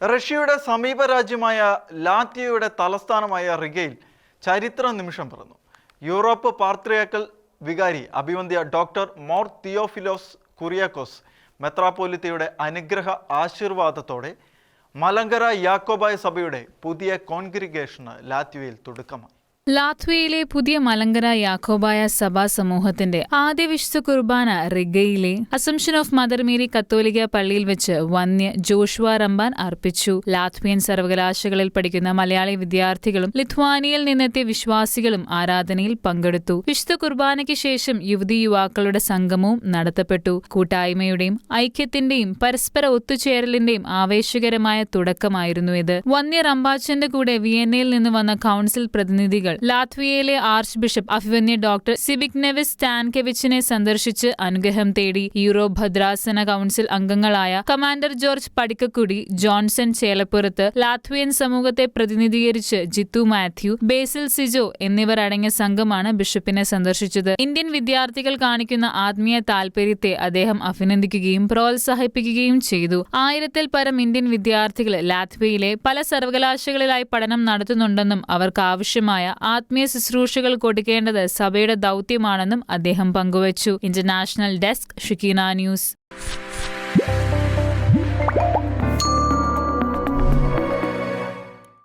റഷ്യയുടെ സമീപ രാജ്യമായ ലാത്വിയയുടെ തലസ്ഥാനമായ റിഗയിൽ ചരിത്ര നിമിഷം പിറന്നു. യൂറോപ്പ് പാർത്രിയാക്കൽ വികാരി അഭിവന്ധ്യ ഡോക്ടർ മോർ തിയോഫിലോസ് കുറിയാക്കോസ് മെത്രാപ്പോലിത്തയുടെ അനുഗ്രഹ ആശീർവാദത്തോടെ മലങ്കര യാക്കോബായ സഭയുടെ പുതിയ കോൺഗ്രിഗേഷന് ലാത്വിയയിൽ തുടക്കമായി. ലാത്വിയയിലെ പുതിയ മലങ്കര യാക്കോബായ സഭാ സമൂഹത്തിന്റെ ആദ്യ വിശുദ്ധ കുർബാന റിഗയിലെ അസംഷൻ ഓഫ് മദർ മേരി കത്തോലിക്ക പള്ളിയിൽ വെച്ച് വന്യ ജോഷുവ റംബാൻ അർപ്പിച്ചു. ലാത്വിയൻ സർവകലാശാലകളിൽ പഠിക്കുന്ന മലയാളി വിദ്യാർത്ഥികളും ലിത്വാനിയയിൽ നിന്നെത്തിയ വിശ്വാസികളും ആരാധനയിൽ പങ്കെടുത്തു. വിശുദ്ധ കുർബാനയ്ക്ക് ശേഷം യുവതി യുവാക്കളുടെ സംഗമവും നടത്തപ്പെട്ടു. കൂട്ടായ്മയുടെയും ഐക്യത്തിന്റെയും പരസ്പര ഒത്തുചേരലിന്റെയും ആവേശകരമായ തുടക്കമായിരുന്നു ഇത്. വന്യ റംബാച്ചന്റെ കൂടെ വിയന്നയിൽ നിന്ന് വന്ന കൗൺസിൽ പ്രതിനിധികൾ ലാത്വിയയിലെ ആർച്ച് ബിഷപ്പ് അഭിവന്യ ഡോക്ടർ സിബിക്നെവിസ് സ്റ്റാൻകെവിച്ചിനെ സന്ദർശിച്ച് അനുഗ്രഹം തേടി യൂറോപ്പ് ഭദ്രാസന കൗൺസിൽ അംഗങ്ങളായ commander George Padikkakudi Johnson Chelappurath Latvian സമൂഹത്തെ പ്രതിനിധീകരിച്ച് ജിത്തു മാത്യു ബേസിൽ സിജോ എന്നിവർ അടങ്ങിയ സംഘമാണ് ബിഷപ്പിനെ സന്ദർശിച്ചത്. ഇന്ത്യൻ വിദ്യാർത്ഥികൾ കാണിക്കുന്ന ആത്മീയ താൽപര്യത്തെ അദ്ദേഹം അഭിനന്ദിക്കുകയും പ്രോത്സാഹിപ്പിക്കുകയും ചെയ്തു. ആയിരത്തിൽ പരം ഇന്ത്യൻ വിദ്യാർത്ഥികൾ ലാത്വിയയിലെ പല സർവകലാശാലകളിലായി പഠനം നടത്തുന്നുണ്ടെന്നും അവർക്ക് ആവശ്യമായ ആത്മീയ ശുശ്രൂഷകൾ കൊടുക്കേണ്ടത് സഭയുടെ ദൗത്യമാണെന്നും അദ്ദേഹം പങ്കുവച്ചു. International desk Shekinah news.